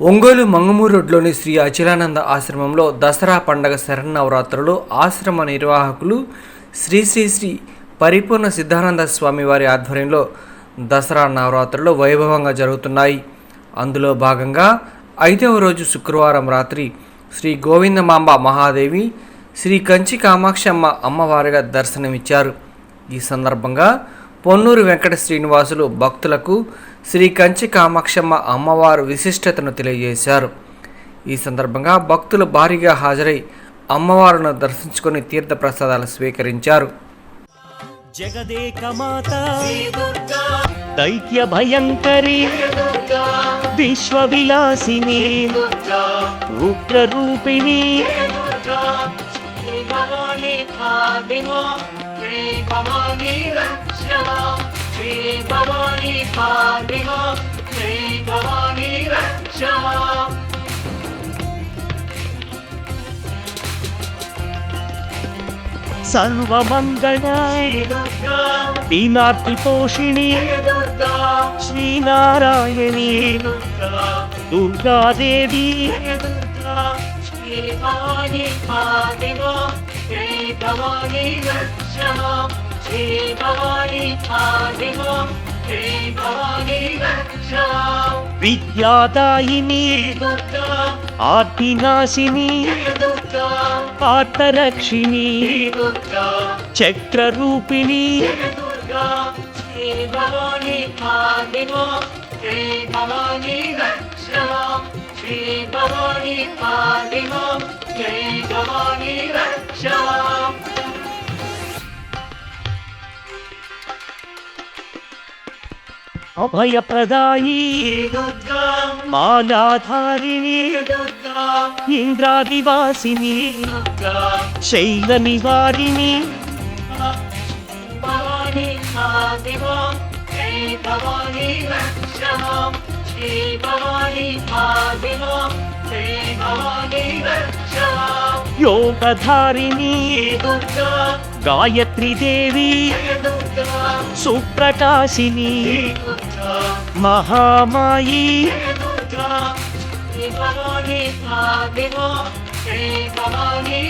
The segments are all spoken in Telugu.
ఒంగోలు మంగమూరు రోడ్లోని శ్రీ అచిలానంద ఆశ్రమంలో దసరా పండగ శరన్నవరాత్రులు ఆశ్రమ నిర్వాహకులు శ్రీ శ్రీ శ్రీ పరిపూర్ణ సిద్ధానంద స్వామి వారి ఆధ్వర్యంలో దసరా నవరాత్రులు వైభవంగా జరుగుతున్నాయి. అందులో భాగంగా ఐదవ రోజు శుక్రవారం రాత్రి శ్రీ గోవిందమాంబ మహాదేవి శ్రీ కంచి కామాక్షమ్మ అమ్మవారిగా దర్శనమిచ్చారు. ఈ సందర్భంగా పొన్నూరు వెంకట శ్రీనివాసులు భక్తులకు శ్రీ కంచి కామాక్షమ్మ అమ్మవారు విశిష్టతను తెలియజేశారు. ఈ సందర్భంగా భక్తులు భారీగా హాజరై అమ్మవారును దర్శించుకొని తీర్థప్రసాదాలు స్వీకరించారు. జగదేక మాత దైత్య భయంకరి విశ్వ విలాసిని श्री भवानी रक्षमा श्री भवानी पादिमा श्री भवानी रक्षमा सर्वमङ्गला लीलार्तिपोषिणी श्रीनारायणी दुर्गादेवी श्री भवानी पादिमा श्री भवानी रक्ष దుర్గా దుర్గాదేవి దుర్గా శ్రీ భవానీ ఫాతిమా శ్రీ భవానీ రక్షణ శ్రీ భవానీ ఫాతిమా శ్రీ భవానీ రక్షణ విద్యాదాయిని దుర్గా ఆర్తినాశిని దుర్గా పార్థరక్షిణి దుర్గా అభయప్రదాయి మాలాధారిణి ఇంద్రాదివాసిని శైల నివారిణి భవానీ యోగధారిణి దుర్గా? గాయత్రి దేవి దుర్గా? సుప్రకాశిని మహామాయి శ్రీ భవానీ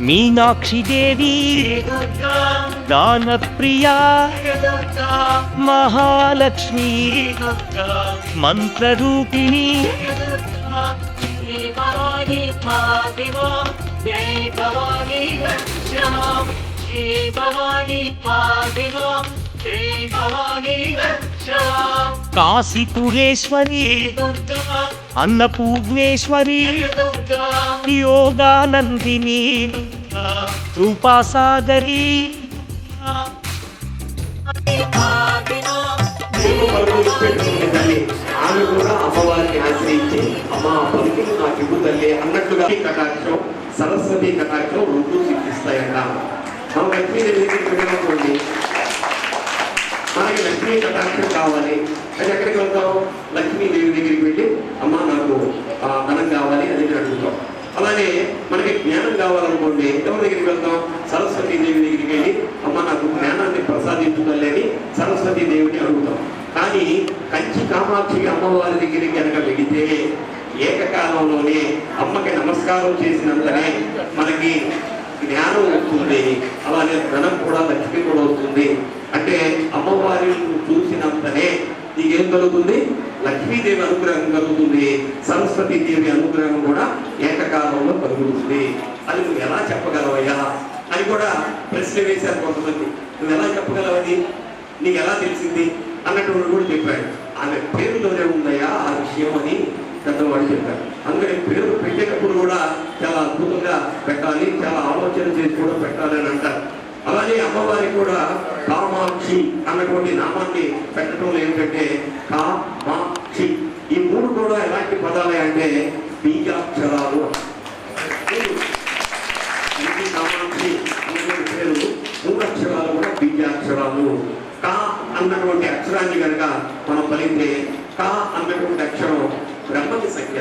మీనాక్షిదేవి దానప్రియా మహాలక్ష్మి మంత్రరూపిణి శ్రీ భవానీ శ్రీ భవానీ కాశీపురేశ్వరి అన్నపూర్ణేశ్వరి యోగానందిని రూపాసాగరి. ఆమె కూడా అమ్మవారిని ఆశ్రయించి అమ్మ పలికిన నా నాకు తల్లి అన్నట్లుగా కటాక్షం సరస్వతి కటాక్షం రెండు సిద్ధిస్తాయంట మనం లక్ష్మీదేవి దగ్గరికి వెళ్ళినటువంటి మనకి లక్ష్మీ కటాక్షం కావాలి. అది ఎక్కడికి వెళ్తాం లక్ష్మీదేవి దగ్గరికి వెళ్ళి అమ్మ నాకు ఆ, ధనం కావాలి అని అడుగుతాం అలానే మనకి జ్ఞానం కావాలనుకోండి ఎవరి దగ్గరికి వెళ్తాం సరస్వతి దేవి దగ్గరికి వెళ్ళి అమ్మ నాకు జ్ఞానాన్ని ప్రసాదించుకోవాలి అని సరస్వతీదేవిని అడుగుతాం కానీ కంచి కామాక్షి అమ్మవారి దగ్గరికి కనుక వెళితే ఏకకాలంలోనే అమ్మకి నమస్కారం చేసినంతనే మనకి జ్ఞానం వస్తుంది. అలానే ధనం కూడా లక్ష్మి కూడా వస్తుంది. అంటే అమ్మవారిని చూసినంతనే నీకేం కలుగుతుంది? లక్ష్మీదేవి అనుగ్రహం కలుగుతుంది. సరస్వతి దేవి అనుగ్రహం కూడా ఏకకాలంలో కలుగుతుంది. అది నువ్వు ఎలా చెప్పగలవయ్యా? అని కూడా ప్రశ్న వేశారు కొంతమంది. నువ్వు ఎలా చెప్పగలవని నీకు ఎలా తెలిసింది? అన్నటువంటి కూడా చెప్పాడు. ఆమె పేరులోనే ఉందయ్యా ఆ విషయం అని పెద్దవాడు చెప్పారు అందుకని పేరు పెట్టేటప్పుడు కూడా చాలా అద్భుతంగా పెట్టాలి. చాలా ఆలోచన చేసి కూడా పెట్టాలి అని అంటారు. అలాగే అమ్మవారికి కూడా కామాక్షి అన్నటువంటి నామాన్ని పెట్టడంలో ఏమిటంటే కామాక్షి ఈ మూడు కూడా ఎలాంటి పదాలే అంటే బీజాక్షరాలు కామాక్షి అన్నటువంటి పేరు మూడు అక్షరాలు కూడా బీజాక్షరాలు. కా అన్నటువంటి అక్షరాన్ని కనుక మనం పలికితే కా అన్నటువంటి అక్షరం బ్రహ్మకి సంఖ్య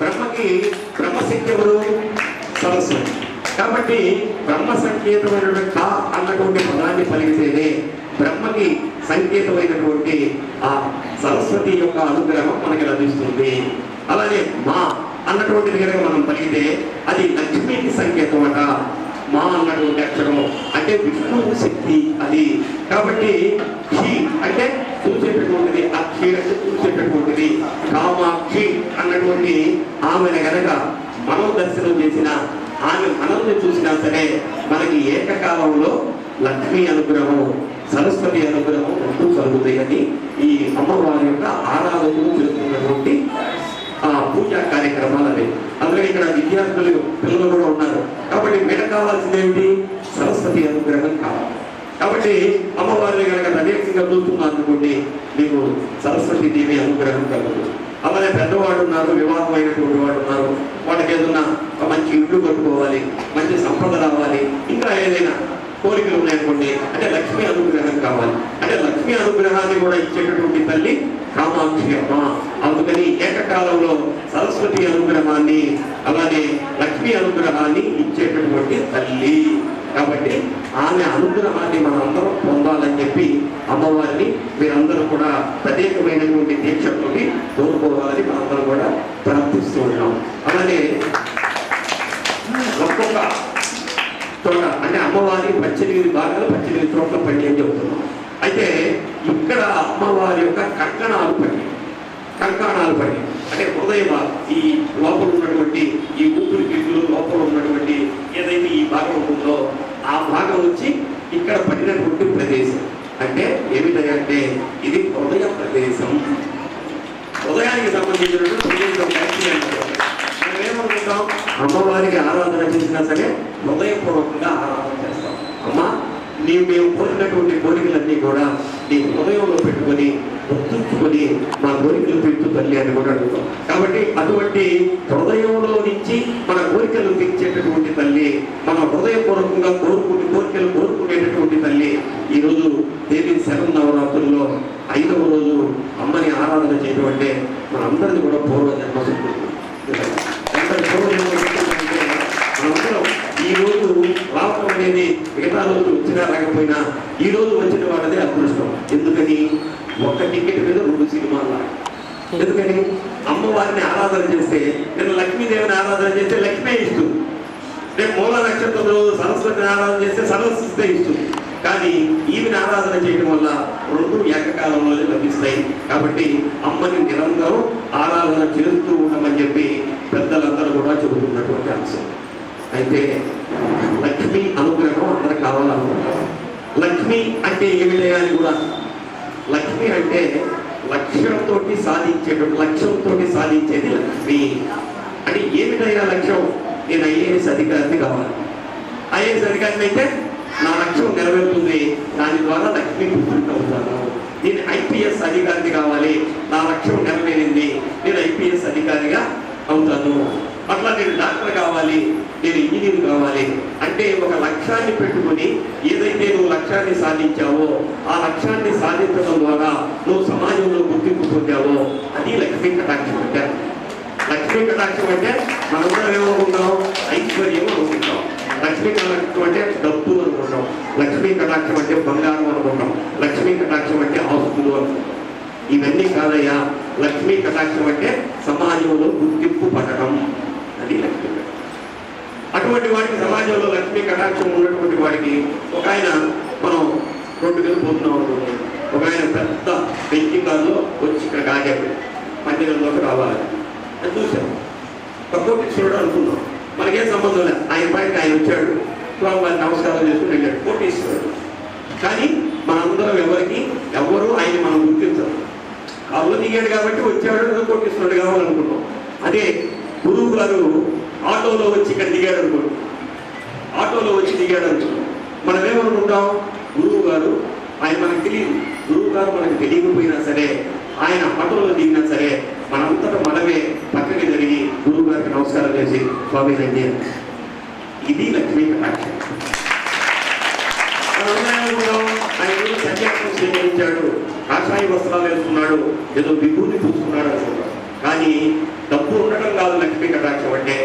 బ్రహ్మకి బ్రహ్మశక్తి ఎవరు? సరస్వతి. కాబట్టి బ్రహ్మ సంకేతమైనటువంటి కా అన్నటువంటి పదాన్ని పలికితేనే బ్రహ్మకి సంకేతమైనటువంటి ఆ సరస్వతి యొక్క అనుగ్రహం మనకి లభిస్తుంది. అలాగే మా అన్నటువంటిది కనుక మనం పలికితే అది లక్ష్మికి సంకేతం అట. మా అన్నటువంటి అక్షరం అంటే విష్ణువు శక్తి అది. కాబట్టి క్షీ అంటే చూసేటటువంటిది అక్షి అంటే చూసేటటువంటిది. కామాక్షి అన్నటువంటి ఆమెను గనక మనం దర్శనం చేసిన ఆమె మనల్ని చూసినా సరే మనకి ఏకకాలంలో లక్ష్మీ అనుగ్రహం సరస్వతి అనుగ్రహం ఉంటూ కలుగుతాయని ఈ అమ్మవారి యొక్క ఆరాధనలు చేస్తున్నటువంటి ఆ పూజా కార్యక్రమాలు అవి. అందులో ఇక్కడ విద్యార్థులు పిల్లలు కూడా ఉన్నారు. కాబట్టి మెడ కావాల్సింది ఏమిటి? సరస్వతి అనుగ్రహం కావాలి. కాబట్టి అమ్మవారిని కనుక తదేకంగా చూస్తున్నారు అనుకోండి మీకు సరస్వతి దేవి అనుగ్రహం కలుగుతుంది. అలానే పెద్దవాడు ఉన్నారు వివాహం అయినటువంటి వాళ్ళు ఉన్నారు. వాళ్ళకి ఏదన్నా ఒక మంచి ఇల్లు కట్టుకోవాలి మంచి సంపద రావాలి ఇంకా ఏదైనా కోరికలు ఉన్నాయనుకోండి అంటే లక్ష్మీ అనుగ్రహం కావాలి. అంటే లక్ష్మీ అనుగ్రహాన్ని కూడా ఇచ్చేటటువంటి తల్లి కామాక్షి అమ్మ. అందుకని ఏకకాలంలో సరస్వతి అనుగ్రహాన్ని అలానే లక్ష్మీ అనుగ్రహాన్ని ఇచ్చేటటువంటి తల్లి. కాబట్టి ఆమె అనుగ్రహాన్ని మనం అందరం పొందాలని చెప్పి అమ్మవారిని మీరందరూ కూడా ప్రత్యేకమైనటువంటి దీక్షతోటి కోరుకోవాలని మనందరం కూడా ప్రార్థిస్తూ ఉన్నాం అలానే ఒక్కొక్క చోట అంటే అమ్మవారి పద్దెనిమిది భాగాలు పద్దెనిమిది చోట్ల పడి అని చెబుతున్నాం అయితే ఇక్కడ అమ్మవారి యొక్క కంకణాలు పడి కంకణాలు పడి అంటే హృదయ ఈ లోపల ఉన్నటువంటి ఈ ఊపిరి గిడ్లు లోపల ఉన్నటువంటి ఏదైతే ఈ భాగం ఉందో ఆ భాగం వచ్చి ఇక్కడ పడినటువంటి ప్రదేశం అంటే ఏమిటంటే ఇది హృదయ ప్రదేశం హృదయానికి సంబంధించినటువంటి హృదయంలో వ్యాఖ్య అంటారు. మనం ఏమనుకుంటాం అమ్మవారికి ఆరాధన చేసినా సరే హృదయపూర్వకంగా ఆరాధన చేస్తాం అమ్మా నీవు మేము కోరినటువంటి కోరికలన్నీ కూడా నీ హృదయంలో పెట్టుకొని గుర్తుంచుకొని మా కోరికలు పెట్టు తల్లి అని కూడా అడుగుతాం కాబట్టి అటువంటి హృదయంలో నుంచి మన కోరికలు తీర్చేటటువంటి తల్లి మన హృదయపూర్వకంగా కోరుకుని కోరికలు కోరుకునేటటువంటి తల్లి ఈ రోజు దేవి శరణ్ నవరాత్రుల్లో ఐదవ రోజు అమ్మని ఆరాధన చేయడం అంటే మనందరిది కూడా పూర్వ జన్మ సుకృతం. ఎంతటి పూర్వ జన్మ సుకృతం అంటే మనందరం ఈ రోజు రావడం అనేది మిగతా రోజులు వచ్చినా రాకపోయినా ఈ రోజు వచ్చిన వాళ్ళదే అదృష్టం ఎందుకని ఒక్క టికెట్ మీద రెండు సినిమాలు ఎందుకని అమ్మవారిని ఆరాధన చేస్తే నేను లక్ష్మీదేవిని ఆరాధన చేస్తే లక్ష్మే ఇస్తుంది రేపు మూల నక్షత్రం రోజు సరస్వతిని ఆరాధన చేస్తే సరస్వతి ఇస్తుంది కానీ ఈమెను ఆరాధన చేయడం వల్ల రెండు ఏకకాలంలోనే లభిస్తాయి. కాబట్టి అమ్మని నిరంతరం ఆరాధన చేస్తూ ఉండమని చెప్పి పెద్దలందరూ కూడా చెబుతున్నటువంటి అంశం. అయితే లక్ష్మి అనుగ్రహం అందరికి కావాలనుకుంటాం. లక్ష్మి అంటే ఏమి అని కూడా. లక్ష్మి అంటే లక్ష్యంతో సాధించేటువంటి లక్ష్యంతో సాధించేది లక్ష్మి. అంటే ఏమిటైనా లక్ష్యం? నేను ఐఏఎస్ అధికారిని కావాలి. ఐఏఎస్ అధికారిని నా లక్ష్యం నెరవేరుతుంది. దాని ద్వారా లక్ష్మీ పుట్టినట్టు అవుతాను నేను ఐపీఎస్ అధికారిని కావాలి. నా లక్ష్యం నెరవేరింది. నేను ఐపీఎస్ అధికారిగా అవుతాను. అట్లా నేను డాక్టర్ కావాలి. నేను ఇంజనీర్ కావాలి. అంటే ఒక లక్ష్యాన్ని పెట్టుకొని ఏదైతే నువ్వు లక్ష్యాన్ని సాధించావో ఆ లక్ష్యాన్ని సాధించడం ద్వారా నువ్వు సమాజంలో గుర్తింపు పొందావో అది లక్ష్మీ కటాక్షం అంటే లక్ష్మీ కటాక్షం అంటే మనందరం ఏమనుకుంటాం ఐశ్వర్యం అనుకుంటాం. లక్ష్మీ కటాక్షం అంటే డబ్బు అనుకుంటాం. లక్ష్మీ కటాక్షం అంటే బంగారం అనుకుంటాం. లక్ష్మీ కటాక్షం అంటే ఆస్తులు అనుకుంటాం. ఇవన్నీ కాదయ్యా లక్ష్మీ కటాక్షం అంటే సమాజంలో గుర్తింపు పడటం అది లక్ష్మీ అటువంటి వాడికి సమాజంలో లక్ష్మీ కటాక్షం ఉన్నటువంటి వాడికి ఒక ఆయన మనం రోడ్డు మీద పోతున్నాం అనుకుంటున్నాం ఒక ఆయన పెద్ద పెంచి కారులో వచ్చి ఇక్కడ కాగాడు మందిరంలోకి రావాలి. చూసాం ఒక చూడడం అనుకున్నాం. మనకేం సంబంధం లేదు. ఆయన పైకి ఆయన వచ్చాడు. స్వామివారిని నమస్కారం చేసుకుని వెళ్ళాడు. కోటీశ్వరుడు. కానీ మనందరం ఎవరికి? ఎవరు ఆయన మనం గుర్తించరు. కాళ్ళు దిగాడు కాబట్టి వచ్చాడు ఏదో ఇస్తున్నాడు కావాలనుకున్నాం అదే గురువు గారు ఆటోలో వచ్చి ఇక్కడ దిగాడు అనుకోండి. ఆటోలో వచ్చి దిగాడు అనుకున్నాం మనం ఏమనుకుంటాం గురువు గారు ఆయన మనకు తెలియదు. గురువు గారు మనకు తెలియకపోయినా సరే ఆయన ఆటోలో దిగినా సరే మనంతటా మనమే పక్కకి జరిగి గురువు గారికి నమస్కారం చేసి స్వామి రండి ఇది లక్ష్మీ కటాక్షం. ఆయన సన్యాసం స్వీకరించాడు కాషాయ వస్త్రాలు వేసుకున్నాడు ఏదో విభూతి పూసుకున్నాడు అనుకుంటాం. కానీ డబ్బు ఉండటం కాదు లక్ష్మీ కటాక్షం అంటే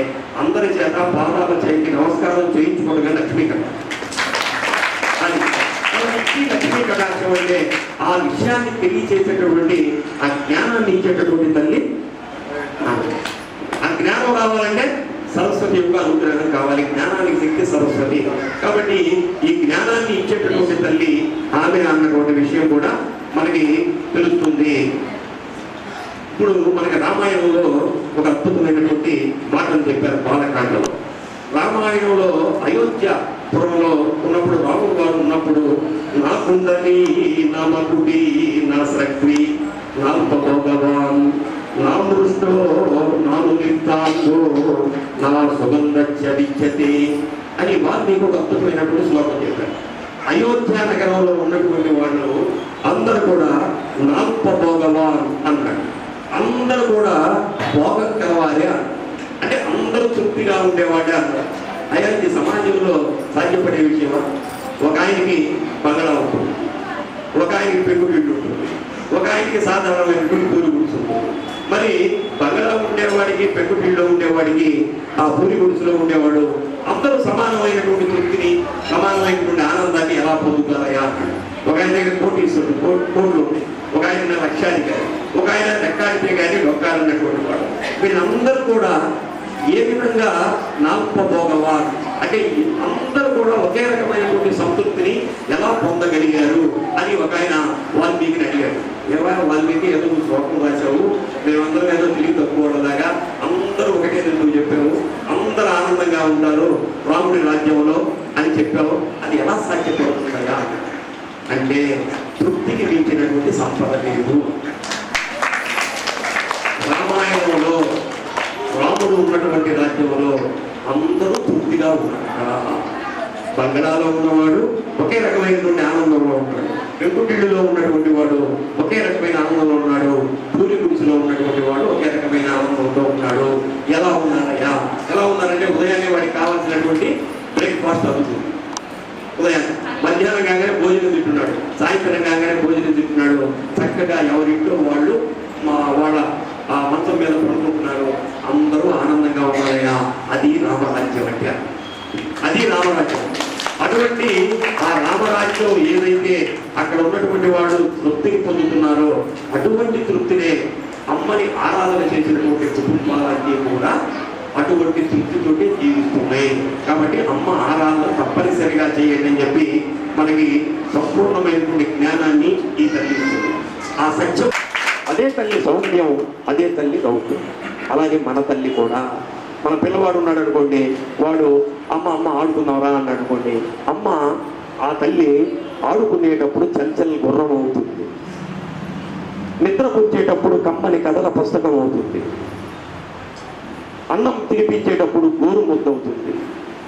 అందరి చేత పాదాల చేతికి నమస్కారం చేయించుకోవడమే లక్ష్మీ కటాక్షం. లక్ష్మీ లక్ష్మీ కటాక్షం అంటే ఆ విషయాన్ని తెలియచేసేటటువంటి ఆ జ్ఞానాన్ని ఇచ్చేటటువంటి తల్లి ఆ. జ్ఞానం కావాలంటే సరస్వతి యొక్క అనుగ్రహం కావాలి జ్ఞానానికి శక్తి సరస్వతి. కాబట్టి ఈ జ్ఞానాన్ని ఇచ్చేటటువంటి తల్లి ఆమె అన్నటువంటి విషయం కూడా మనకి తెలుస్తుంది. ఇప్పుడు మనకి రామాయణంలో ఒక అద్భుతమైనటువంటి మాటను చెప్పారు బాలకాండలో. రామాయణంలో అయోధ్య పురంలో ఉన్నప్పుడు రాము గారు ఉన్నప్పుడు నా కుండలి నా మకుడి నా సక్రి నా భగవాన్ నా మృష్టో నాను నిత్తాంగో నా సుగంధ చదిచ్చతి అని వాల్మీకి ఒక అద్భుతమైనటువంటి శ్లోకం చెప్పారు. అయోధ్య నగరంలో ఉన్నటువంటి వాళ్ళు అందరూ కూడా నాల్ప భోగవాన్ అన్నాడు అందరూ కూడా భోగం కావాలి అంటే అందరూ తృప్తిగా ఉండేవాడే అన్నారు అయ్యా ఇది సమాజంలో సాధ్యపడే విషయమా ఒక ఆయనకి బంగళా ఉంటుంది. ఒక ఆయనకి పెంకుటిల్లు ఉంటుంది. ఒక ఆయనకి సాధారణమైనటువంటి పూరి గుడిసు ఉంటుంది మరి బంగళా ఉండేవాడికి పెంకుటిల్లో ఉండేవాడికి ఆ పూరి గుడుసులో ఉండేవాడు అందరూ సమానమైనటువంటి తృప్తిని సమానమైనటువంటి ఆనందాన్ని ఎలా పొందుతారయ్యా ఒక ఆయన దగ్గర కోటీశ్వరుడు కో- కోట్లు ఉన్నాయి. ఒక ఆయన లక్షాధికారి ఒక ఆయన లెక్కాడితే కానీ డొక్కాలన్నటువంటి వాడు. వీళ్ళందరూ కూడా ఏ విధంగా నాల్పబోగవా అంటే అందరూ కూడా ఒకే రకమైనటువంటి సంతృప్తిని ఎలా పొందగలిగారు అని ఒక ఆయన వాల్మీకిని అడిగాడు ఎవరైనా వాల్మీకి ఏదో నువ్వు శ్లోకం రాశావు మేమందరం ఏదో తిరిగి తక్కువలాగా అందరూ ఒకటే నువ్వు చెప్పావు అందరూ ఆనందంగా ఉంటారు రాముడి రాజ్యంలో అని చెప్పావు. అది ఎలా సాధ్యపడుతుందగా అంటే తృప్తికి మించినటువంటి సంపద లేదు. రామాయణంలో ఉన్నటువంటి రాజ్యంలో అందరూ తృప్తిగా ఉన్నారు బంగళాలో ఉన్నవాడు ఒకే రకమైనటువంటి ఆనందంలో ఉంటాడు. పెంకుటిల్లులో ఉన్నటువంటి వాడు ఒకే రకమైన ఆనందంలో ఉన్నాడు. పూరి గుడిసెలో ఉన్నటువంటి వాడు ఒకే రకమైన ఆనందంలో ఉన్నాడు ఎలా ఉన్నారయ్యా? ఎలా ఉన్నారంటే ఉదయాన్నే వాడికి కావాల్సినటువంటి బ్రేక్ఫాస్ట్ అవుతుంది. ఉదయం మధ్యాహ్నం కాగానే భోజనం తింటున్నాడు. సాయంత్రం కాగానే భోజనం తింటున్నాడు. చక్కగా ఎవరింట్లో వాళ్ళు మా వాళ్ళ ఆ మంచం మీద పడుకుంటున్నారు. అందరూ ఆనందంగా ఉండాలయ్యా అది రామరాజ్యం అంటే. అది రామరాజ్యం. అటువంటి ఆ రామరాజ్యం ఏదైతే అక్కడ ఉన్నటువంటి వాళ్ళు తృప్తిని పొందుతున్నారో అటువంటి తృప్తినే అమ్మని ఆరాధన చేసినటువంటి కుటుంబాలన్నీ కూడా అటువంటి తృప్తితోటి జీవిస్తున్నాయి కాబట్టి అమ్మ ఆరాధన తప్పనిసరిగా చేయండి అని చెప్పి మనకి సంపూర్ణమైనటువంటి జ్ఞానాన్ని ఈ తల్లి ఆ సత్యం అదే తల్లి సౌమ్యం అదే తల్లి దౌత్యం. అలాగే మన తల్లి కూడా. మన పిల్లవాడు ఉన్నాడు అనుకోండి వాడు అమ్మ అమ్మ ఆడుకుందాంరా అని అనుకోండి అమ్మ ఆ తల్లి ఆడుకునేటప్పుడు చంచల్ గుర్రం అవుతుంది. నిద్రపుచ్చేటప్పుడు కమ్మని కథల పుస్తకం అవుతుంది. అన్నం తినిపించేటప్పుడు గోరు ముద్దవుతుంది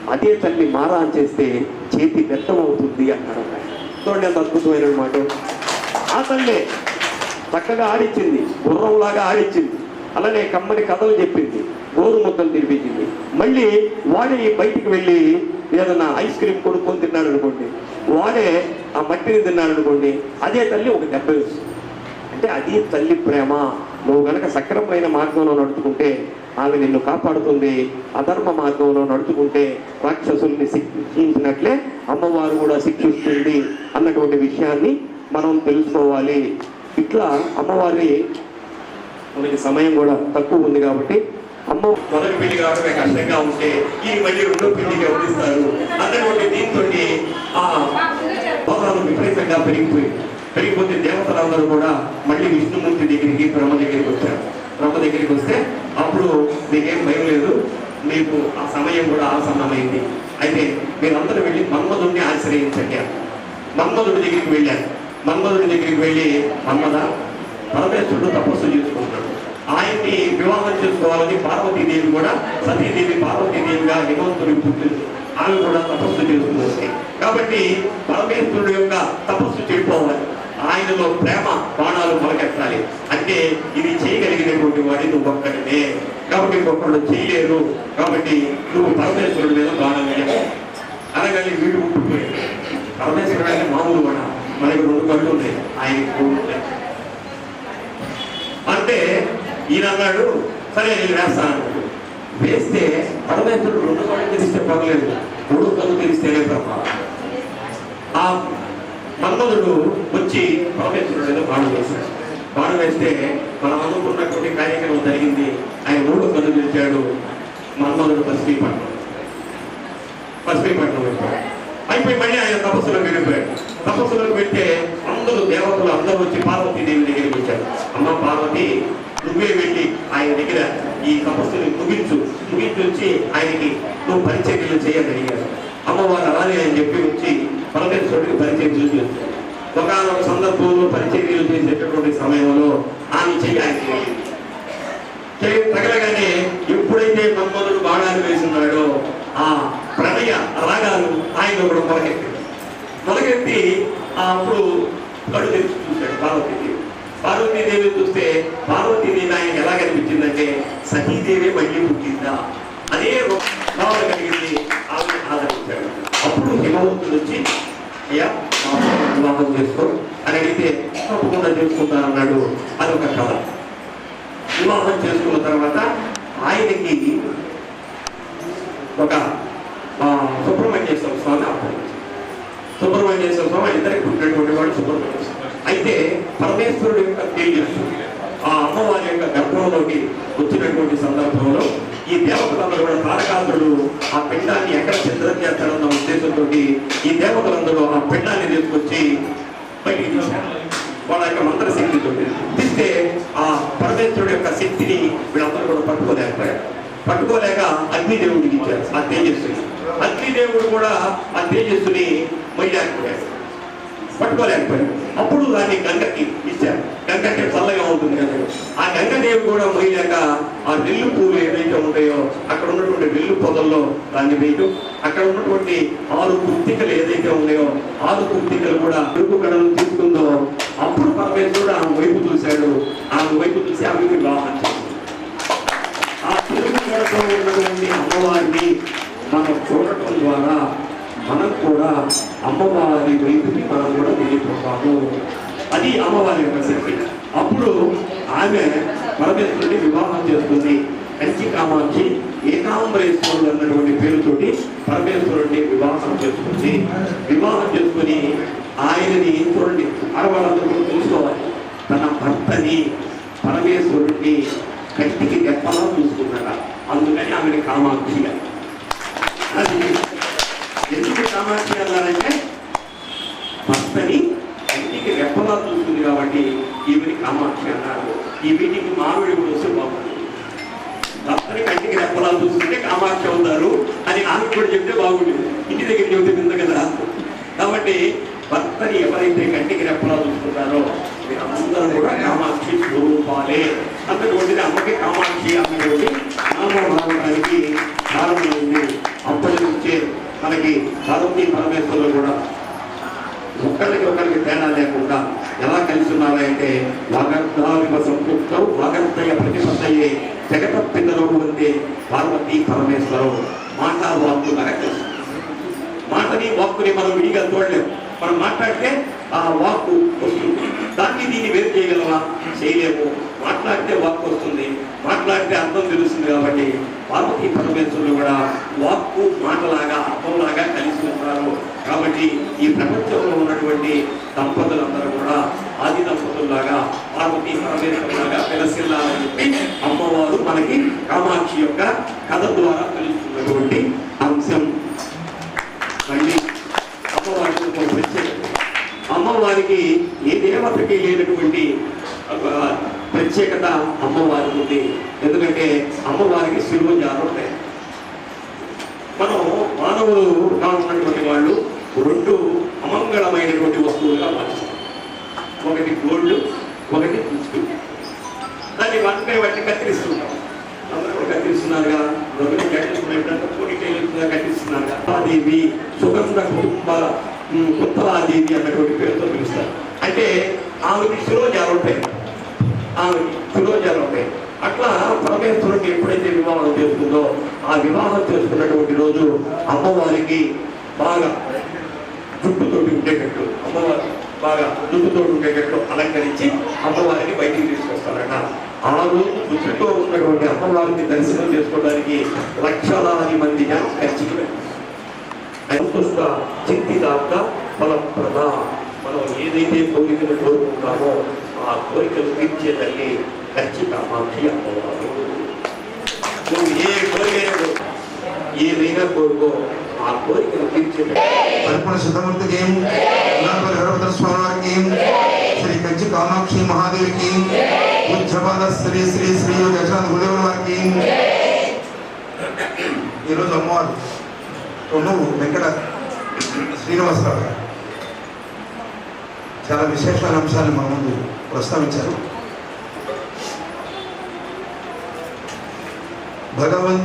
అదే తల్లి మారాన్ చేస్తే చేతి వ్యర్థం అవుతుంది అన్నాడు చూడండి ఎంత అద్భుతమైన మాట. ఆ తల్లే చక్కగా ఆడిచ్చింది. గుర్రంలాగా ఆడిచ్చింది. అలానే కమ్మని కథలు చెప్పింది గోరు ముద్దలు తినిపించింది. మళ్ళీ వాడే బయటికి వెళ్ళి ఏదన్నా ఐస్ క్రీమ్ కొనుక్కొని తిన్నాడు అనుకోండి వాడే ఆ మట్టిని తిన్నాడు అనుకోండి అదే తల్లి ఒక దెబ్బ వేస్తుంది. అంటే అది తల్లి ప్రేమ. నువ్వు గనక సక్రమమైన మార్గంలో నడుచుకుంటే ఆమె నిన్ను కాపాడుతుంది. అధర్మ మార్గంలో నడుచుకుంటే రాక్షసుల్ని శిక్షించినట్లే అమ్మవారు కూడా శిక్షిస్తుంది అన్నటువంటి విషయాన్ని మనం తెలుసుకోవాలి. ఇట్లా అమ్మవారి మనకి సమయం కూడా తక్కువ ఉంది కాబట్టి అమ్మ మొదటి పెళ్ళి కావడమే కష్టంగా ఉంటే ఈ మళ్ళీ రెండో పెళ్ళికి ఎవరిస్తారు అన్నటువంటి దీంతో ఆ భోగాలు విపరీతంగా పెరిగిపోయి పెరిగిపోతే దేవతలందరూ కూడా మళ్ళీ విష్ణుమూర్తి దగ్గరికి బ్రహ్మ దగ్గరికి వచ్చారు. బ్రహ్మ దగ్గరికి వస్తే అప్పుడు మీకేం భయం లేదు. మీకు ఆ సమయం కూడా ఆసన్నమైంది. అయితే మీరందరూ వెళ్ళి మన్మధుడిని ఆశ్రయించండి మన్మధుడి దగ్గరికి వెళ్ళారు. మన్మధుడి దగ్గరికి వెళ్ళి మన్మధ పరమేశ్వరుడు తపస్సు చేసుకుంటాడు ఆయన్ని వివాహం చేసుకోవాలని పార్వతీదేవి కూడా సతీదేవి పార్వతీదేవిగా హిమంతుడికి పుట్టింది. ఆమె కూడా తపస్సు చేసుకుంటుంది కాబట్టి పరమేశ్వరుడు యొక్క తపస్సు చెడిపోవాలి ఆయనలో ప్రేమ బాణాలు మొలకెత్తాలి. అంటే ఇది చేయగలిగినటువంటి వాడి నువ్వు ఒక్కడినే. కాబట్టి ఇంకొకళ్ళు చేయలేరు. కాబట్టి నువ్వు పరమేశ్వరుడి మీద బాణం వేయాలి అనగానే వీడు ఉండిపోయాడు. పరమేశ్వరుడు అంటే మామూలు వాడ? మనకి రెండు కళ్ళు ఉన్నాయి. ఆయనకి మూడు ఉన్నాయి. అంటే ఈయన అన్నాడు సరే నేను వేస్తాను. వేస్తే పరమేశ్వరుడు రెండు కళ్ళు తెరిస్తే పర్లేదు. మూడు కళ్ళు తెరిస్తే ఆ మన్మధుడు వచ్చి పరమేశ్వరుడు ఏదో బాణం వేశాడు. బాణం వేస్తే మనం అనుకున్నటువంటి కార్యక్రమం జరిగింది. ఆయన మూడు కళ్ళు తెరిచాడు మన్మధుడు పసిపీపట్నం పసిపీపట్నం అయిపోయాడు అయిపోయి మళ్ళీ ఆయన తపస్సులోకి వెళ్ళిపోయాడు. తపస్సులోకి వెళ్తే అందరూ దేవతలు అందరూ వచ్చి పార్వతీదేవి దగ్గరికి వచ్చారు. అమ్మ పార్వతి నువ్వే వెళ్ళి ఆయన దగ్గర ఈ తపస్సుని ముగించు. ముగించి వచ్చి ఆయనకి నువ్వు పరిచర్యలు చేయగలిగాడు అమ్మవారు అలానే అని చెప్పి వచ్చి పరమేశ్వరుడికి పరిచయం చూసి వచ్చారు. ఒకనొక సందర్భంలో పరిచర్యలు చేసేటటువంటి సమయంలో ఆమె చెయ్యి ఆయనకి తగిలింది. తగలగానే ఎప్పుడైతే మన్మధుడు బాణాలు వేస్తున్నాడో ఆ ప్రణయ రాగాలు ఆయన కూడా మొలకెత్తి. మొలకెత్తి అప్పుడు కడు తెరిచి చూశాడు పార్వతీదేవి. పార్వతీదేవి చూస్తే పార్వతీదేవి ఆయనకి ఎలా కనిపించిందంటే సతీదేవి మళ్ళీ పుట్టిందా? అదే భావన కలిగింది ఆమె ఆదరించాడు. అప్పుడు హిమవంతుడు వచ్చి అయ్యా వివాహం చేసుకో. అని అడిగితే తప్పకుండా చేసుకుంటానన్నాడు ఒక కథ. వివాహం చేసుకున్న తర్వాత ఆయనకి ఒక ఆ, స్వామి అప్పగించారు సుబ్రహ్మణ్యేశ్వర స్వామి ఇద్దరికి పుట్టినటువంటి వాడు సుబ్రహ్మణ్య అయితే పరమేశ్వరుడు యొక్క తేజస్సు ఆ అమ్మవారి యొక్క గర్భంలోకి వచ్చినటువంటి సందర్భంలో ఈ దేవతలందరూ కూడా తారకాసురుడు ఆ పిండాన్ని ఎక్కడ చిత్రం చేస్తాడన్న ఉద్దేశంతో ఈ దేవతలందరూ ఆ పిండాన్ని తీసుకొచ్చి బయటికి తీశారు వాళ్ళ యొక్క మంత్రశక్తితో తీస్తే ఆ పరమేశ్వరుడు యొక్క శక్తిని వీళ్ళందరూ కూడా పట్టుకోలేకపోయారు. పట్టుకోలేక అగ్నిదేవుడికి ఇచ్చారు ఆ తేజస్సుని. అగ్నిదేవుడు కూడా ఆ తేజస్సుని మొయ్యలేకపోయాడు పట్టుకోలేకపోయాడు. అప్పుడు దాన్ని గంగకి ఇచ్చారు. గంగకి చల్లగా ఉంటుంది కదా. ఆ గంగదేవి కూడా మొయ్యలేక ఆ నెల్లు పూలు ఏదైతే ఉంటాయో అక్కడ ఉన్నటువంటి నెల్లు పొదల్లో దాన్ని వేయటం అక్కడ ఉన్నటువంటి ఆరు కుర్తికలు ఏదైతే ఉన్నాయో ఆరు కుర్తికలు కూడా అడుగు కడలు తీసుకుందో అప్పుడు పరమేశ్వరుడు ఆమె వైపు చూశాడు. ఆమె వైపు చూసి ఆమె వివాహం చేసింది ఆ ఉన్నటువంటి అమ్మవారిని మనం చూడటం ద్వారా మనం కూడా అమ్మవారి వైపుని మనం కూడా వెళ్ళిపోతాము అది అమ్మవారి యొక్క శక్తి. అప్పుడు ఆమె పరమేశ్వరుని వివాహం చేసుకుంది కంచి కామాక్షి ఏకాంబరేశ్వరుడు అన్నటువంటి పేరుతోటి పరమేశ్వరుడిని వివాహం చేసుకుంది వివాహం చేసుకుని ఆయనని చూడండి? ఆడవాళ్ళందరూ చూసుకోవాలి. తన భర్తని పరమేశ్వరుడిని కంటికి రెప్పలా చూసుకున్నాడ అందుకని ఆమెని కామాక్షి అది ఎందుకు కామాక్షి అన్నారంటే భర్తని కంటికి రెప్పలా చూస్తుంది కాబట్టి ఈమెని కామాక్షి అన్నారు. ఈ వీటికి మామిడి కూడా వస్తే బాగుంటుంది. భర్తని కంటికి రెప్పలా చూస్తుంటే కామాక్షి అవుతారు అని ఆమె కూడా చెప్తే బాగుంటుంది. ఇంటి దగ్గర చెబితే కదా. కాబట్టి భర్తని ఎవరైతే కంటికి రెప్పలా చూసుకుంటారో అందరూ కూడా కామాక్షి స్వరూపాలే అన్నటువంటిది అమ్మకి కామాక్షి అన్నటువంటి నామం కారణమైంది అప్పటి నుంచే మనకి పార్వతీ పరమేశ్వరులు కూడా ఒకరికి ఒకరికి తేడా లేకుండా ఎలా కలిసి ఉన్నారంటే వాగర్ధావివ సంతృప్తం వాగర్తయ ప్రతిపత్తయే జగత పిల్లలు వందే పార్వతీ పరమేశ్వరం మాట వాక్కు కలిసి మాటని వాక్కుని మనం విడిగా చూడలేము మనం మాట్లాడితే ఆ వాక్కు వస్తుంది. దాన్ని దీన్ని వేరు చేయగలమా? చేయలేము. మాట్లాడితే వాక్కు వస్తుంది. మాట్లాడితే అర్థం తెలుస్తుంది కాబట్టి పార్వతీ పరమేశ్వరులు కూడా వాక్కు మాటలాగా అర్థంలాగా కలిసి ఉంటారు. కాబట్టి ఈ ప్రపంచంలో ఉన్నటువంటి దంపతులందరూ కూడా ఆది దంపతుల్లాగా పార్వతీ పరమేశ్వరులాగా పిలసిల్లాలని చెప్పి అమ్మవారు మనకి కామాక్షి యొక్క కథ ద్వారా తెలుస్తున్నటువంటి అంశం. మళ్ళీ అమ్మవారి ప్రత్యేక అమ్మవారికి ఏ దేవతకి లేనటువంటి ఒక ప్రత్యేకత అమ్మవారికి ఉంది. ఎందుకంటే అమ్మవారికి సిలువ జాలు ఉంటాయి. మనం మానవులుగా ఉన్నటువంటి వాళ్ళు రెండు అమంగళమైనటువంటి వస్తువులుగా మార్చారు ఒకటి గోల్డ్ ఒకటి పుష్టి దాన్ని వన్ బై వన్ కత్తిరిస్తుంటాం. అందరూ కూడా కత్తిరిస్తున్నారుగా. ఒకటి కట్టిస్తున్నట్టు కోటి టైలుగా కట్టిస్తున్నారుగా దేవి సుగంధ కుటుంబ ఉమ్, అన్నటువంటి పేరుతో పిలుస్తారు. అంటే ఆమెకి శిరోజాలు ఉంటాయి. ఆమెకి శిరోజాలు ఉంటాయి. అట్లా పరమేశ్వరుడికి ఎప్పుడైతే వివాహం చేస్తుందో ఆ వివాహం చేసుకున్నటువంటి రోజు అమ్మవారికి బాగా జుట్టుతోటి ఉండేటట్టు అమ్మవారు బాగా జుట్టుతోటి ఉండేటట్టు అలంకరించి అమ్మవారిని బయటికి తీసుకొస్తారట. ఆ రోజు చుట్టూ ఉన్నటువంటి అమ్మవారిని దర్శనం చేసుకోవడానికి లక్షలాది మంది జనం ఖర్చుకు సంతుష్ట చింతిదాక ఫలప్రద మనం ఏదైతే కోరికలు కోరుకుంటామో ఆ కోరికలు తీర్చే తల్లి ఖర్చు కామాక్షి అమ్మవారు. నువ్వు ఏ కోరికైనా ఏదైనా కోరుకో ఆ కోరికలు తీర్చే పరిపూర్ణ సిద్ధమూర్తికి నాగపల్లి హరభద్ర శ్రీ కంచి కామాక్షి మహాదేవికి ఉజ్జపాద శ్రీ శ్రీ శ్రీ యశవంత గురుదేవుల వారికి. ఈరోజు అమ్మవారు నువ్వు వెంకట శ్రీనివాసరావు గారు. చాలా విశేషమైన అంశాన్ని మా ముందు ప్రస్తావించారు. భగవన్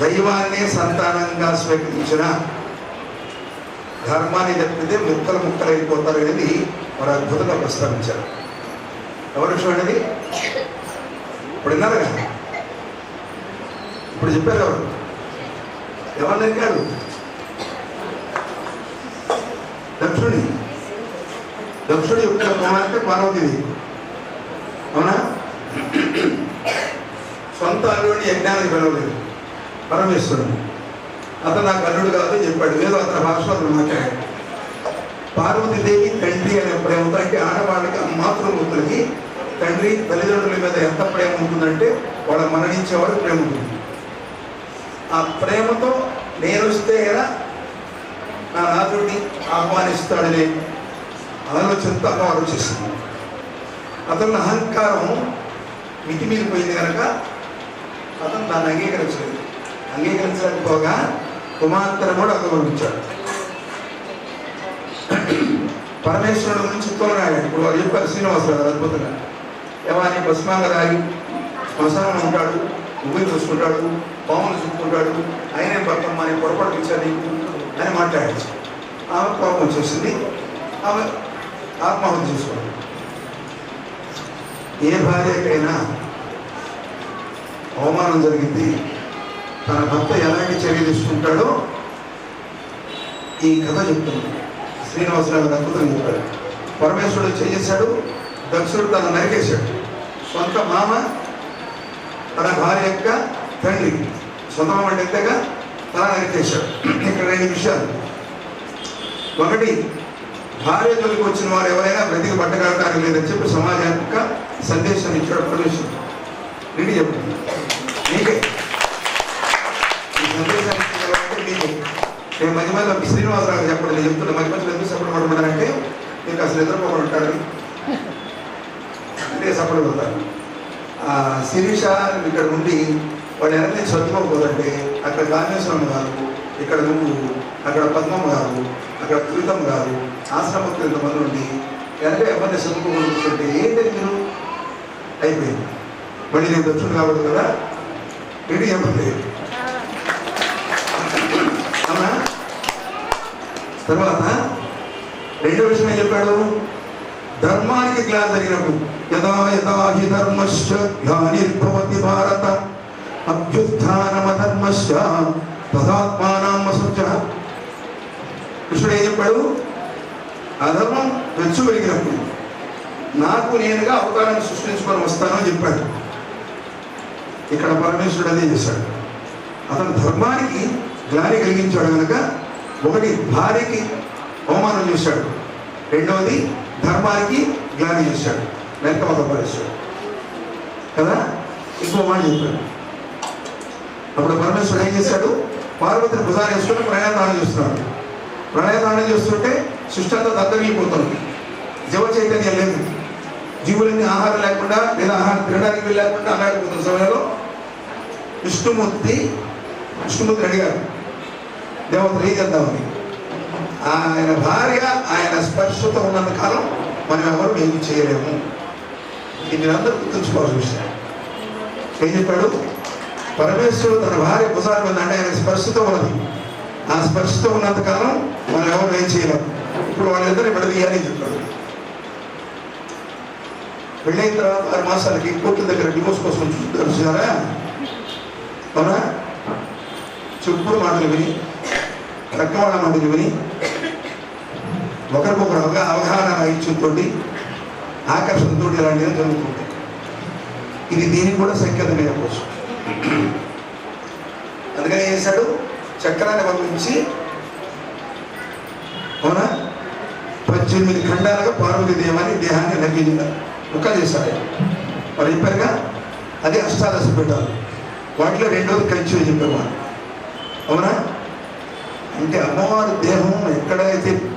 దైవాన్ని సంతానంగా స్వీకరించిన ధర్మాన్ని తప్పితే ముక్కలు ముక్కలైపోతారు అనేది వారు అద్భుతంగా ప్రస్తావించారు. ఎవరు చూడండి అనేది? ఇప్పుడు విన్నారు కదా ఇప్పుడు చెప్పారు ఎవరు? ఎవరు నరికాడు దక్షుడి. దక్షుడి యొక్క కుమార్తె పార్వతీదేవి. అవునా? సొంత అల్లుడిని యజ్ఞానికి పిలవలేదు. పరమేశ్వరుడు. అతను నాకు అల్లుడు కాదు చెప్పాడు. లేదు అతని భాష అతను మాట్లాడాడు. పార్వతీదేవి తండ్రి అనే ప్రేమతో అంటే ఆడవాళ్ళకి మాతృమూర్తులకి తండ్రి తల్లిదండ్రుల మీద ఎంత ప్రేమ ఉంటుందంటే వాళ్ళ మరణించేవాడు ప్రేమ ఉంటుంది. ఆ ప్రేమతో నేను వస్తే కదా నా నాథుడిని ఆహ్వానిస్తాడనే ఆలోచనతో అతను ఆలోచిస్తుంది అతని అహంకారం మితిమీరిపోయింది కనుక అతను దాన్ని అంగీకరించలేదు. అంగీకరించకపోగా కుమార్తెను కూడా అతను పరమేశ్వరుడు నుంచి తోలనాడు ఇప్పుడు వాళ్ళు చెప్పారు శ్రీనివాసరావు అద్భుతంగా. యవాని భస్మాంగ రాగి శ్మశానం ఉంటాడు ఉగ్గులు చూసుకుంటాడు పాములు చుట్టుకుంటాడు. ఆయనే పక్కమ్మ అని పొరపాటు ఇచ్చాడు అని మాట్లాడచ్చు. ఆమె కోపం వచ్చేసింది. ఆమె ఆత్మహత్య చేసుకోండి ఏ భార్యకైనా అవమానం జరిగింది. తన భర్త ఎలాంటి చర్య తీసుకుంటాడో ఈ కథ చెప్తుంది. శ్రీనివాసరావు అద్భుతం చెప్పాడు పరమేశ్వరుడు చేశాడు? దక్షుడు తన నరికేశాడు సొంత మామ తన భార్య యొక్క తండ్రి. సొంత అంటే ఎంతగా ఇక్కడ రెండు విషయాలు. ఒకటి భార్య తొలికి వచ్చిన వారు ఎవరైనా బ్రతికి పట్టగలటానికి లేదని చెప్పి సమాజానికి సందేశాన్ని సందేశం ఇచ్చాడు ప్రవేశం రెడీ చెప్తుంది నీకే ఈ సందేశాన్ని ఇచ్చేవారంటే నేను మధ్య మధ్యలో శ్రీనివాసరావు చెప్పడం నేను చెప్తున్నా. మధ్య మధ్యలో ఎందుకు సపోర్ట్ పడమంటారంటే మీకు అసలు నిద్రపోకుండా ఉంటారు. అంటే సపోర్ట్ పడతారు. శిరీష ఇక్కడ ఉండి వాడు వెనక నుంచి అక్కడ గాంధేశ్వరం గారు ఇక్కడ నువ్వు అక్కడ పద్మం గారు అక్కడ కవితమ్మ గారు ఆశ్రమకు ఇంతమంది ఉండి వెనక ఎవరిని చదువుకోకుండా ఏంటి మీరు? అయిపోయింది. మళ్ళీ నేను దక్షుడు కాబట్టి కదా? ఏంటి చెప్పండి? అవునా? తర్వాత రెండో విషయం ఏం చెప్పాడు? ధర్మానికి గ్లాస్ జరిగినప్పుడు యదా యదా హి ధర్మశ్చ గ్లానిర్భవతి భారత. అభ్యుత్థానమ ధర్మశ్చ అసత్య కృష్ణుడు ఏం చెప్పాడు? అధర్మం వెచ్చు వెలిగినప్పుడు నాకు నేనుగా అవతారాన్ని సృష్టించుకొని వస్తానని చెప్పాడు. ఇక్కడ పరమేశ్వరుడు అదే చేశాడు. అతను ధర్మానికి గ్లాని కలిగించాడు కనుక ఒకటి భార్యకి అవమానం చేశాడు. రెండవది ధర్మానికి గ్లాని చేశాడు. వెనక పరమేశ్వరుడు కదా? ఇంకో మాట చెప్పాడు. అప్పుడు పరమేశ్వరుడు ఏం చేశాడు పార్వతిని భుజాన వేసుకుంటే ప్రణయదానం చేస్తున్నాడు. ప్రణయదానం చేస్తుంటే సృష్టి అంతా దత్తగిలిపోతుంది జీవ చైతన్యం లేదు. జీవులన్నీ ఆహారం లేకుండా లేదా ఆహారం తినడానికి లేకుండా అల్లాడిపోతున్న సమయంలో విష్ణుమూర్తి విష్ణుమూర్తి అడిగారు దేవతలు ఏం చేద్దామని? ఆయన భార్య ఆయన స్పర్శతో ఉన్నంత కాలం మనం ఎవరు ఏమి చేయలేము. ఇది మీరందరూ గుర్తుంచుకోవాల్సిన విషయం. ఏం చెప్పాడు? పరమేశ్వరుడు తన భార్య భుజాల మీద అంటే ఆయన స్పర్శతో ఉన్నది. ఆ స్పర్శతో ఉన్నంత కాలం మనం ఎవరు ఏం చేయలేము ఇప్పుడు వాళ్ళిద్దరిని విడదీయాలని అని చెప్పాడు. పెళ్ళైన తర్వాత ఆరు మాసాలకి కోర్టు దగ్గర డివోర్స్ కోసం చూసారా? అవునా? చెప్పుడు మాటలు విని రక్కవాళ్ళ మాటలు విని ఒకరికొకరు అవగా అవగాహన రాయించుతో ఆకర్షణతో ఇలాంటివి జరుగుతుంది. ఇది దీనికి కూడా సంకేతమే చెప్పవచ్చు అందుకని ఏం చేశాడు? చక్రాన్ని పంపించి అవునా? పద్దెనిమిది ఖండాలుగా పార్వతీదేవాన్ని దేహాన్ని నగ్గి ముక్కలు చేశాడు. మరి చెప్పారుగా? అది అష్టాదశ పీఠాలు. వాటిలో రెండోది కంచి చెప్పారు వాళ్ళు అవునా? అంటే అమ్మవారి దేహం ఎక్కడైతే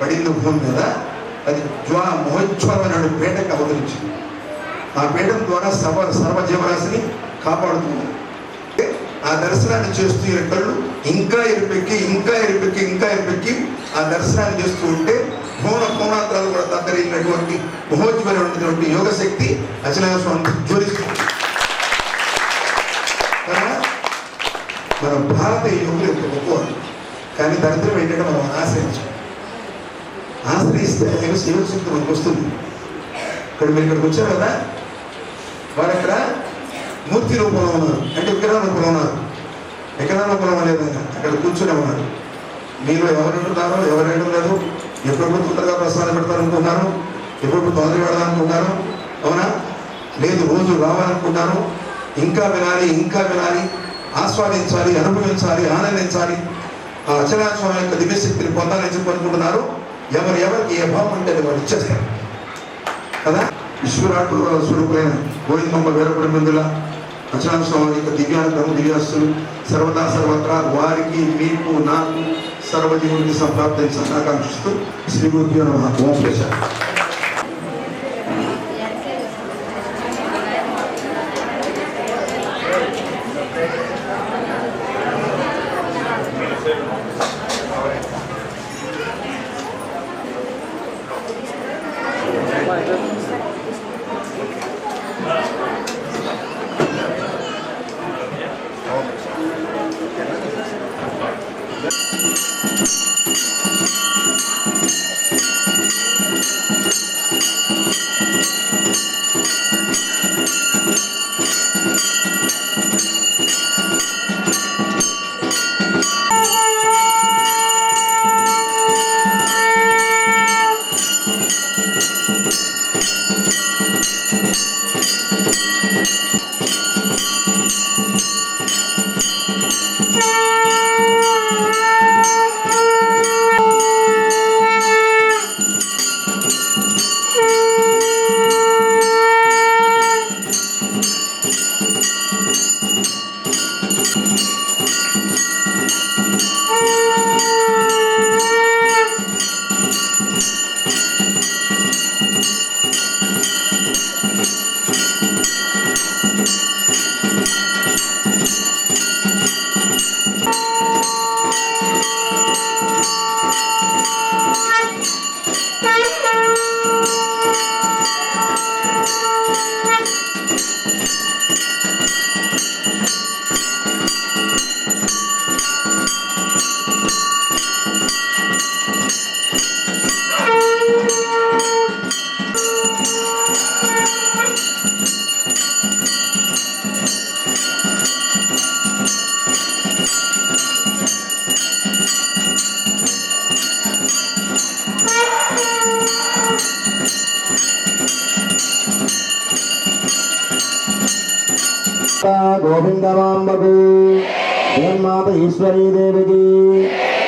పడింది భూమి మీద అది జ్వా మహోజ్వలమైన పేటకు అవతరించింది. ఆ పేటం ద్వారా సర్వ సర్వ జీవరాశిని కాపాడుతుంది. అంటే ఆ దర్శనాన్ని చేస్తూ ఈయన కళ్ళు ఇంకా ఎరిపెక్కి ఇంకా ఎరిపెక్కి ఇంకా ఎరిపెక్కి ఆ దర్శనాన్ని చేస్తూ ఉంటే భువన భువనాత్రాలు కూడా దద్దరిల్లినటువంటి మహోజ్వలమైనటువంటి యోగ శక్తి అచలాయ స్వామి జ్వలిస్తుంది. మన భారతీయ యోగులు ఎంత గొప్పవాళ్ళు కానీ దరిద్రం ఏంటంటే మనం ఆశ్రయించాం. ఆశ్రయిస్తే ఆయన శివశక్తి మనకు వస్తుంది. ఇక్కడ మీరు ఇక్కడికి వచ్చారు కదా? వారు అక్కడ మూర్తి రూపంలో ఉన్నారు. అంటే విగ్రహ రూపంలో ఉన్నారు. విగ్రహ రూపంలో లేదు. అక్కడ కూర్చునే ఉన్నారు. మీరు ఎవరు ఎవరేయడం ఎవరు లేదు. ఎప్పుడు తొందరగా ప్రసాదం పెడతారనుకుంటున్నారు ఎప్పుడు తొందరగా పెడదామనుకుంటున్నారు అవునా? లేదు రోజు రావాలనుకుంటున్నారు ఇంకా వినాలి ఇంకా వినాలి ఆస్వాదించాలి అనుభవించాలి ఆనందించాలి. ఆ అచలా స్వామి యొక్క దివ్యశక్తిని పొందాలని చెప్పి అనుకుంటున్నారు. ఎవరు ఎవరికి ఏ భావం అంటే వాళ్ళు ఇచ్చేస్తారు. కదా? విశ్వరాటు స్వరూపులైన గోవిందమ్మ వేరపడి మందుల అచలా యొక్క దివ్యానుగ్రహం దివ్యాస్తులు సర్వదా సర్వత్రా వారికి మీకు నాకు సర్వజీవునికి సంప్రాప్తించాలని ఆకాంక్షిస్తూ శ్రీ గురుభ్యో నమ. ఓం ప్రశాంత్ గోవిందమాంబకు జగన్మాత ఈశ్వరీ దేవికి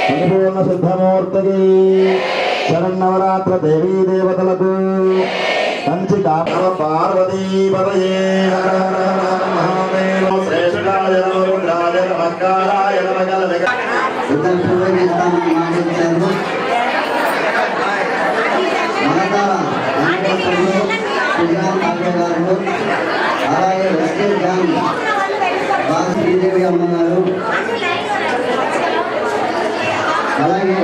పరిపూర్ణ సిద్ధమూర్తికి శరన్నవరాత్ర దేవీ దేవతలకు కంచి కామ పార్వతీ పదయే హర హర మహాదేవ. శ్రేష్ఠాయ నమో అలాగే శ్రీదేవి అమ్మగారు. అలాగే